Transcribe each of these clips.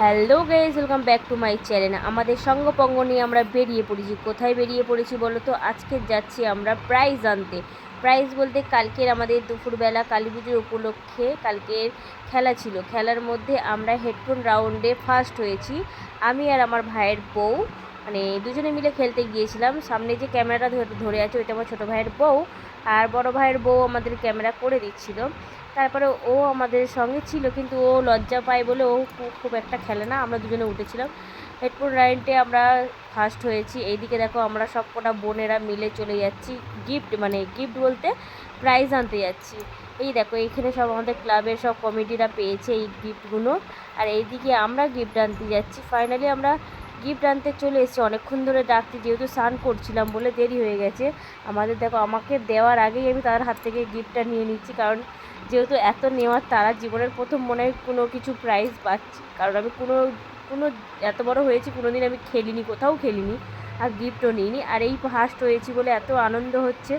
Hello guys welcome back to my channel আমাদের সঙ্গপঙ্গ নিয়ে আমরা বেরিয়ে পড়েছি। কোথায় বেরিয়ে পড়েছি বলো তো? আজকে যাচ্ছি আমরা প্রাইজ আনতে। প্রাইজ বলতে কালকের আমাদের দুপুরবেলা কালী পুজোর উপলক্ষে কালকের খেলা ছিল। খেলার মধ্যে আমরা হেডফোন রাউন্ডে ফার্স্ট হয়েছি। আমি আর আমার ভাইয়ের বউ। মানে দুজনে মিলে খেলতে গিয়েছিলাম। সামনে যে ক্যামেরাটা ধরে ধরে আছে, ওইটা আমার ছোটো ভাইয়ের বউ। আর বড় ভাইয়ের বউ আমাদের ক্যামেরা করে দিচ্ছিল। তারপরে ও আমাদের সঙ্গে ছিল, কিন্তু ও লজ্জা পায় বলে ও খুব একটা খেলে না। আমরা দুজনে উঠেছিলাম। হেডফোন রাইডে আমরা ফার্স্ট হয়েছি। এইদিকে দেখো আমরা সব কটা বোনেরা মিলে চলে যাচ্ছি। গিফট মানে গিফট বলতে প্রাইজ আনতে যাচ্ছি। এই দেখো, এইখানে সব আমাদের ক্লাবের সব কমিটিরা পেয়েছে এই গিফটগুলো আর এইদিকে আমরা গিফট আনতে যাচ্ছি। ফাইনালি আমরা গিফট আনতে চলে এসেছি। অনেকক্ষণ ধরে ডাকছি, যেহেতু স্নান করছিলাম বলে দেরি হয়ে গেছে। আমাদের দেখো, আমাকে দেওয়ার আগেই আমি তাদের হাত থেকে গিফটটা নিয়ে নিচ্ছি, কারণ যেহেতু এত নেওয়ার তারা জীবনের প্রথম মনে হয় কোনো কিছু প্রাইজ পাচ্ছি। কারণ আমি কোনো কোনো এত বড় হয়েছি কোনো দিন আমি খেলিনি, কোথাও খেলিনি, আর গিফটও নিইনি। আর এই ফার্স্ট হয়েছি বলে এত আনন্দ হচ্ছে,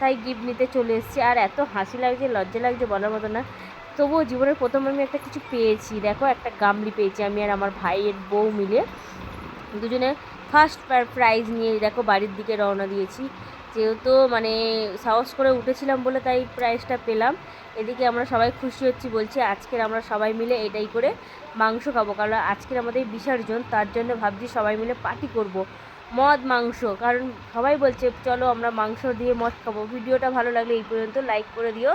তাই গিফট নিতে চলে এসেছি। আর এত হাসি লাগছে, লজ্জা লাগছে বলার মতো না। তবুও জীবনের প্রথম আমি একটা কিছু পেয়েছি। দেখো, একটা গামলি পেয়েছি আমি আর আমার ভাইয়ের বউ মিলে। দুজনে ফার্স্ট প্রাইজ নিয়ে দেখো বাড়ির দিকে রওনা দিয়েছি। যেহেতু মানে সাহস করে উঠেছিলাম বলে তাই প্রাইজটা পেলাম। এদিকে আমরা সবাই খুশি হচ্ছি, বলছি আজকের আমরা সবাই মিলে এটাই করে মাংস খাব। কারণ আজকের আমাদের বিসর্জন, তার জন্য ভাবছি সবাই মিলে পার্টি করব। মদ, মাংস, কারণ সবাই বলছে, চলো আমরা মাংস দিয়ে মদ খাব। ভিডিওটা ভালো লাগলে এই পর্যন্ত লাইক করে দিও।